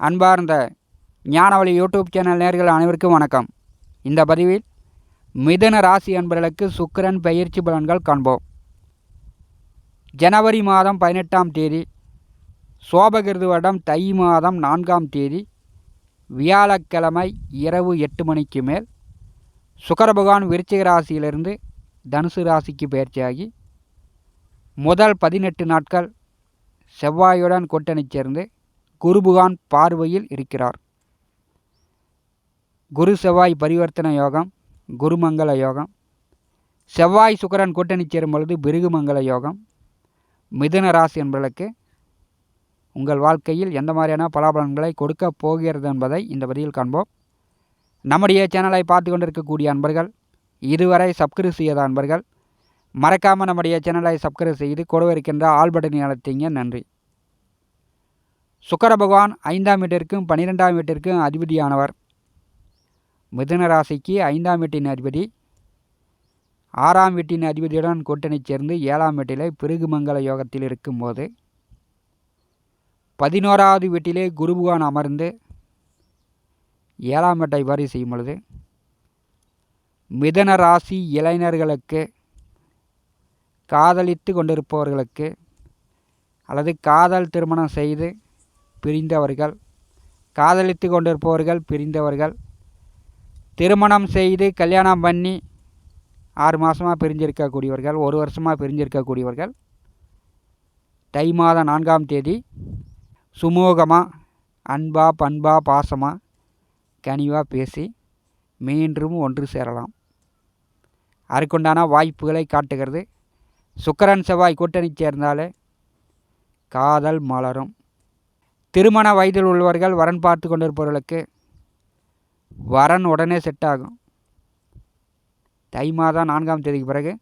அன்பார்ந்த ஞானவழி YouTube channel நேர்கள் அனைவருக்கும் வணக்கம். இந்த பதிவில் மிதுன ராசி அன்பர்களுக்கு சுக்கிரன் பயிற்சி பலன்கள் காண்போம். ஜனவரி மாதம் பதினெட்டாம் தேதி சோபகிருது வருடம் தை மாதம் நான்காம் தேதி வியாழக்கிழமை இரவு எட்டு மணிக்கு மேல் சுக்கர பகவான் விருச்சிக ராசியிலிருந்து தனுசு ராசிக்கு பயிற்சியாகி முதல் பதினெட்டு நாட்கள் செவ்வாயுடன் கூட்டணி சேர்ந்து குருபுகான் பார்வையில் இருக்கிறார். குரு செவ்வாய் பரிவர்த்தன யோகம் குருமங்கள யோகம். செவ்வாய் சுக்கரன் கூட்டணி சேரும் பொழுது பிருகுமங்கள யோகம். மிதுன ராசி என்பதற்கு உங்கள் வாழ்க்கையில் எந்த மாதிரியான பலாபலன்களை கொடுக்க போகிறது என்பதை இந்த பதிவில் காண்போம். நம்முடைய சேனலை பார்த்து கொண்டிருக்கக்கூடிய அன்பர்கள் இதுவரை சப்ஸ்கிரைப் செய்யாத அன்பர்கள் மறக்காமல் நம்முடைய சேனலை சப்ஸ்கிரைப் செய்து கொடுவ இருக்கின்ற ஆல் பட்டனை நன்றி. சுக்கர பகவான் ஐந்தாம் வீட்டிற்கும் பன்னிரெண்டாம் வீட்டிற்கும் அதிபதியானவர். மிதுன ராசிக்கு ஐந்தாம் வீட்டின் அதிபதி. ஆறாம் வீட்டின் அதிபதியுடன் கூட்டணி சேர்ந்து ஏழாம் வீட்டிலே பிருகுமங்கல யோகத்தில் இருக்கும்போது பதினோராவது வீட்டிலே குருபகவான் அமர்ந்து ஏழாம் வீட்டை வாரி செய்யும் பொழுது மிதன ராசி இளைஞர்களுக்கு காதலித்து கொண்டிருப்பவர்களுக்கு அல்லது காதல் திருமணம் செய்து பிரிந்தவர்கள் காதலித்து கொண்டிருப்பவர்கள் பிரிந்தவர்கள். திருமணம் செய்து கல்யாணம் பண்ணி ஆறு மாதமாக பிரிஞ்சிருக்கக்கூடியவர்கள் ஒரு வருஷமாக பிரிஞ்சிருக்கக்கூடியவர்கள். தை மாதம் நான்காம் தேதி சுமூகமாக அன்பா பண்பா பாசமாக கனிவாக பேசி மீண்டும் ஒன்று சேரலாம். அதுக்குண்டான வாய்ப்புகளை காட்டுகிறது. சுக்கரன் செவ்வாய் கூட்டணி சேர்ந்தாலே காதல் மலரும். திருமண வயதில் உள்ளவர்கள் வரன் பார்த்து கொண்டிருப்பவர்களுக்கு வரன் உடனே செட் ஆகும். தை மாதம் நான்காம் தேதிக்கு பிறகு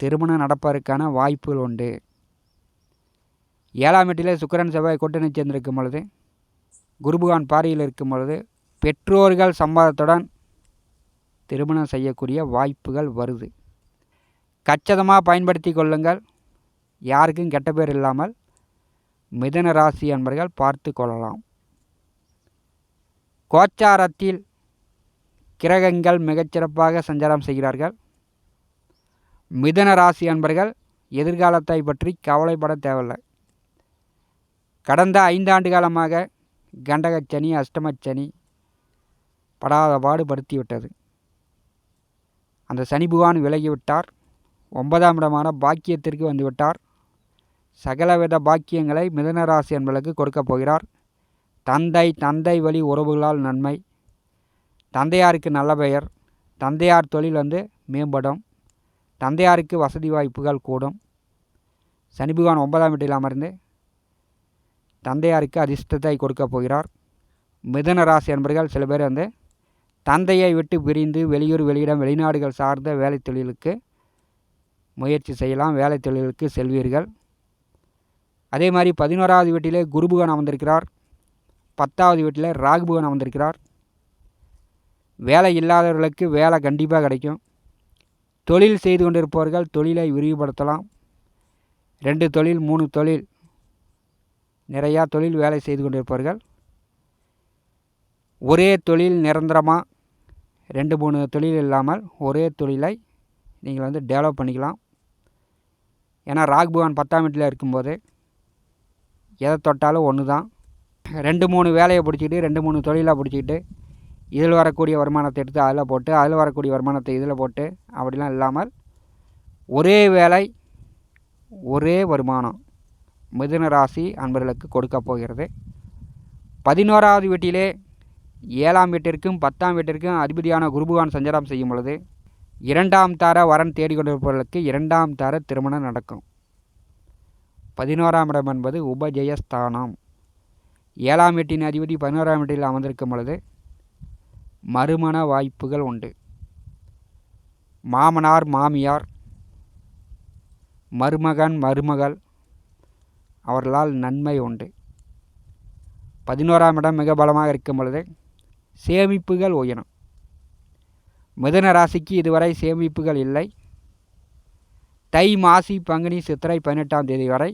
திருமணம் நடப்பதற்கான வாய்ப்புகள் உண்டு. ஏழாம் வீட்டிலே சுக்கரன் செவ்வாய் கூட்டணி சேர்ந்திருக்கும் பொழுது குருபகான் பாரியில் இருக்கும் பொழுது பெற்றோர்கள் சம்மதத்துடன் திருமணம் செய்யக்கூடிய வாய்ப்புகள் வருது. கச்சிதமாக பயன்படுத்தி கொள்ளுங்கள். யாருக்கும் கெட்ட பேர் இல்லாமல் மிதன ராசி என்பர்கள் பார்த்து கொள்ளலாம். கோச்சாரத்தில் கிரகங்கள் மிகச்சிறப்பாக சஞ்சாரம் செய்கிறார்கள். மிதன ராசி அன்பர்கள் எதிர்காலத்தை பற்றி கவலைப்பட தேவையில்லை. கடந்த ஐந்தாண்டு காலமாக கண்டகச்சனி அஷ்டமச்சனி படாத பாடுபடுத்தி விட்டது அந்த சனி பகவான் விலகிவிட்டார். ஒன்பதாம் இடமான பாக்கியத்திற்கு வந்துவிட்டார். சகலவித பாக்கியங்களை மிதனராசி என்பளுக்கு கொடுக்கப் போகிறார். தந்தை தந்தை வழி உறவுகளால் நன்மை. தந்தையாருக்கு நல்ல பெயர். தந்தையார் தொழில் வந்து மேம்படும். தந்தையாருக்கு வசதி வாய்ப்புகள் கூடும். சனி பகவான் ஒன்பதாம் வீட்டில் அமர்ந்து தந்தையாருக்கு அதிர்ஷ்டத்தை கொடுக்கப் போகிறார். மிதன ராசி என்பர்கள் சில பேர் வந்து தந்தையை விட்டு பிரிந்து வெளியூர் வெளியிடம் வெளிநாடுகள் சார்ந்த வேலை தொழிலுக்கு முயற்சி செய்யலாம். வேலை தொழிலுக்கு செல்வீர்கள். அதே மாதிரி பதினோராவது வீட்டிலே குருபுகன் அமர்ந்திருக்கிறார். பத்தாவது வீட்டில் ராகுபுகன் அமர்ந்திருக்கிறார். வேலை இல்லாதவர்களுக்கு வேலை கண்டிப்பாக கிடைக்கும். தொழில் செய்து கொண்டிருப்பவர்கள் தொழிலை விரிவுபடுத்தலாம். ரெண்டு தொழில் மூணு தொழில். நிறையா தொழில் வேலை செய்து கொண்டிருப்பவர்கள். ஒரே தொழில் நிரந்தரமாக ரெண்டு மூணு தொழில் இல்லாமல் ஒரே தொழிலை நீங்கள் வந்து டெவலப் பண்ணிக்கலாம். ஏன்னா ராக் பகவான் பத்தாம் வீட்டில் இருக்கும்போது எதை தொட்டாலும் ஒன்று தான். ரெண்டு மூணு வேலையை பிடிச்சிக்கிட்டு ரெண்டு மூணு தொழிலாக பிடிச்சிக்கிட்டு இதில் வரக்கூடிய வருமானத்தை எடுத்து அதில் போட்டு அதில் வரக்கூடிய வருமானத்தை இதில் போட்டு அப்படிலாம் இல்லாமல் ஒரே வேலை ஒரே வருமானம் மிதுன ராசி அன்பர்களுக்கு கொடுக்க போகிறது. பதினோராவது வீட்டிலே ஏழாம் வீட்டிற்கும் பத்தாம் வீட்டிற்கும் அதிபதியான குருபகான் சஞ்சாரம் செய்யும் பொழுது இரண்டாம் தார வரன் தேடிக்கொண்டிருப்பவர்களுக்கு இரண்டாம் தார திருமணம் நடக்கும். பதினோராம் இடம் என்பது உபஜயஸ்தானம். ஏழாம் எட்டின் அதிபதி பதினோராம் இடத்தில் அமர்ந்திருக்கும் பொழுது மறுமண வாய்ப்புகள் உண்டு. மாமனார் மாமியார் மருமகன் மருமகள் அவர்களால் நன்மை உண்டு. பதினோராம் இடம் மிக பலமாக இருக்கும் பொழுது சேமிப்புகள் உயரும். மிதன ராசிக்கு இதுவரை சேமிப்புகள் இல்லை. தை மாசி பங்குனி சித்திரை பதினெட்டாம் தேதி வரை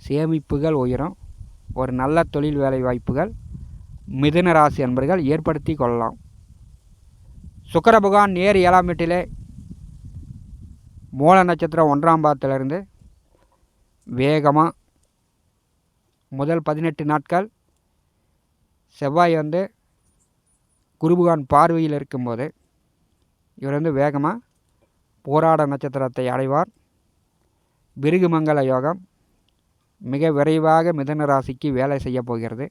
சேமிப்புகள் உயரும். ஒரு நல்ல தொழில் வேலை வாய்ப்புகள் மிதுன ராசி அன்பர்கள் ஏற்படுத்தி கொள்ளலாம். சுக்கர பகவான் நேர் ஏழாம் வீட்டிலே மூல நட்சத்திரம் ஒன்றாம் பாதத்திலிருந்து வேகமாக முதல் பதினெட்டு நாட்கள் செவ்வாய் வந்து குருபகான் பார்வையில் இருக்கும்போது இவர் வந்து வேகமாக போராட நட்சத்திரத்தை அடைவார். பிருகுமங்கல யோகம் மிக விரைவாக மிதன ராசிக்கு வேலை செய்ய போகிறது.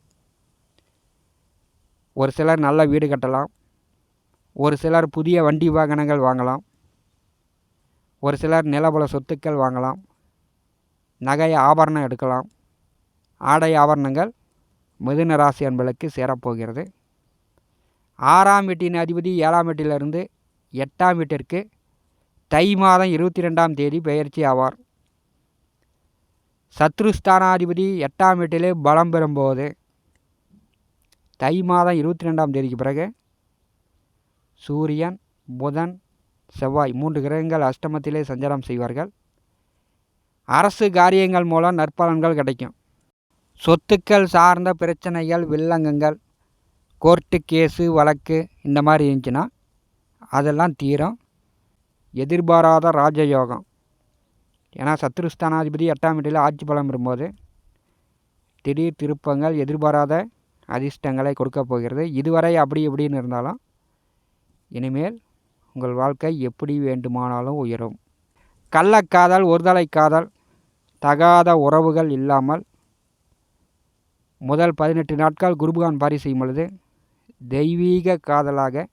ஒரு சிலர் நல்ல வீடு கட்டலாம். ஒரு சிலர் புதிய வண்டி வாகனங்கள் வாங்கலாம். ஒரு சிலர் நிலபல சொத்துக்கள் வாங்கலாம். நகை ஆபரணம் எடுக்கலாம். ஆடை ஆபரணங்கள் மிதுன ராசி அன்பளுக்கு சேரப்போகிறது ஆறாம் வீட்டின் அதிபதி ஏழாம் வீட்டிலிருந்து எட்டாம் வீட்டிற்கு தை மாதம் இருபத்தி ரெண்டாம் தேதி பெயர்ச்சி ஆவார் சத்ருஸ்தானாதிபதி எட்டாம் வீட்டிலே பலம் பெறும்போது தை மாதம் இருபத்தி ரெண்டாம் தேதிக்கு பிறகு சூரியன் புதன் செவ்வாய் மூன்று கிரகங்கள் அஷ்டமத்திலே சஞ்சாரம் செய்வார்கள். அரசு காரியங்கள் மூலம் நற்பலன்கள் கிடைக்கும். சொத்துக்கள் சார்ந்த பிரச்சனைகள் வில்லங்கங்கள் கோர்ட்டு கேஸு வழக்கு இந்த மாதிரி இருந்துச்சுன்னா அதெல்லாம் தீரும். எதிர்பாராத ராஜயோகம். ஏன்னா சத்ருஸ்தானாதிபதி எட்டாம் வீட்டில் ஆட்சி பலம் வரும்போது திடீர் திருப்பங்கள் எதிர்பாராத அதிர்ஷ்டங்களை கொடுக்க போகிறது. இதுவரை அப்படி இப்படின்னு இருந்தாலும் இனிமேல் உங்கள் வாழ்க்கை எப்படி வேண்டுமானாலும் உயரும். கள்ளக்காதல் ஒருதலை காதல் தகாத உறவுகள் இல்லாமல் முதல் பதினெட்டு நாட்கள் குருபகான் பாரி செய்யும் பொழுது தெய்வீக காதலாக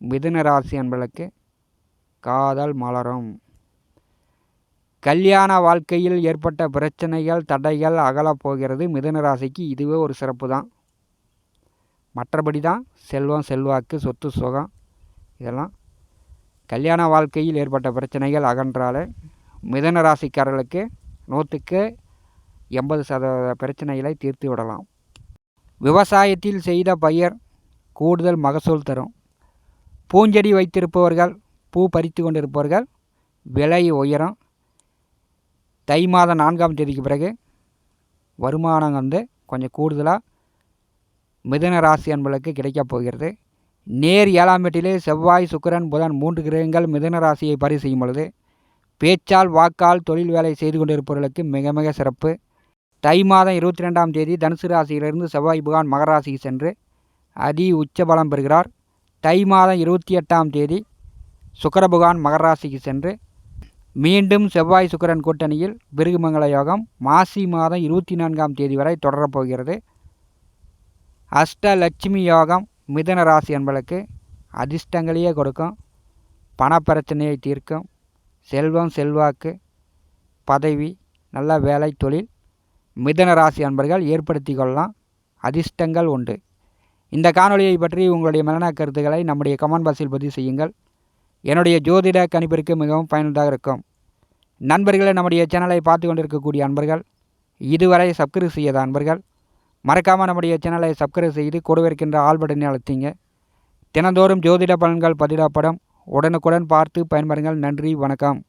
மிதுன ராசி என்பதற்கு காதல் மலரும். கல்யாண வாழ்க்கையில் ஏற்பட்ட பிரச்சனைகள் தடைகள் அகலப் போகிறது. மிதுன ராசிக்கு இதுவே ஒரு சிறப்பு தான். மற்றபடி தான் செல்வம் செல்வாக்கு சொத்து சுகம் இதெல்லாம். கல்யாண வாழ்க்கையில் ஏற்பட்ட பிரச்சனைகள் அகன்றாலே மிதன ராசிக்காரர்களுக்கு நூற்றுக்கு எண்பது சதவீத பிரச்சனைகளை தீர்த்து விடலாம். விவசாயத்தில் செய்த பயிர் கூடுதல் மகசூல் தரும். பூஞ்செடி வைத்திருப்பவர்கள் பூ பறித்து கொண்டிருப்பவர்கள் விலை உயரும் தை மாதம் நான்காம் தேதிக்கு பிறகு வருமானம் வந்து கொஞ்சம் கூடுதலாக மிதன ராசி அன்பர்களுக்கு கிடைக்கப் போகிறது. நேர் ஏழாம் வீட்டிலே செவ்வாய் சுக்கிரன் புதன் மூன்று கிரகங்கள் மிதன ராசியை பரி செய்யும் பொழுது பேச்சால் வாக்கால் தொழில் வேலை செய்து கொண்டிருப்பவர்களுக்கு மிக மிக சிறப்பு. தை மாதம் இருபத்தி ரெண்டாம் தேதி தனுசு ராசியிலிருந்து செவ்வாய் புகான் மகராசிக்கு சென்று அதி உச்ச பலம் பெறுகிறார். தை மாதம் இருபத்தி எட்டாம் தேதி சுக்கரபகவான் மகராசிக்கு சென்று மீண்டும் செவ்வாய் சுக்கரன் கூட்டணியில் பிருகுமங்கல யோகம் மாசி மாதம் இருபத்தி நான்காம் தேதி வரை தொடரப்போகிறது அஷ்டலட்சுமி யோகம் மிதன ராசி என்பதற்கு அதிர்ஷ்டங்களையே கொடுக்கும். பணப்பிரச்சனையை தீர்க்கும். செல்வம் செல்வாக்கு பதவி நல்ல வேலை தொழில் மிதன ராசி அன்பர்கள் ஏற்படுத்தி கொள்ளலாம். அதிர்ஷ்டங்கள் உண்டு. இந்த காணொலியை பற்றி உங்களுடைய மரண கருத்துக்களை நம்முடைய கமெண்ட் பாக்ஸில் பதிவு செய்யுங்கள். என்னுடைய ஜோதிட கணிப்பிற்கு மிகவும் பயனுள்ளதாக இருக்கும். நண்பர்களே நம்முடைய சேனலை பார்த்து கொண்டிருக்கக்கூடிய அன்பர்கள் இதுவரை சப்ஸ்கிரைப் செய்யாத அன்பர்கள் மறக்காமல் நம்முடைய சேனலை சப்ஸ்கிரைப் செய்து கொடுவிருக்கின்ற ஆள் பட்டனை அழுத்திங்க. தினந்தோறும் ஜோதிட பலன்கள் பதிவிடப்படும் உடனுக்குடன் பார்த்து பயன்பெறுங்கள் நன்றி வணக்கம்.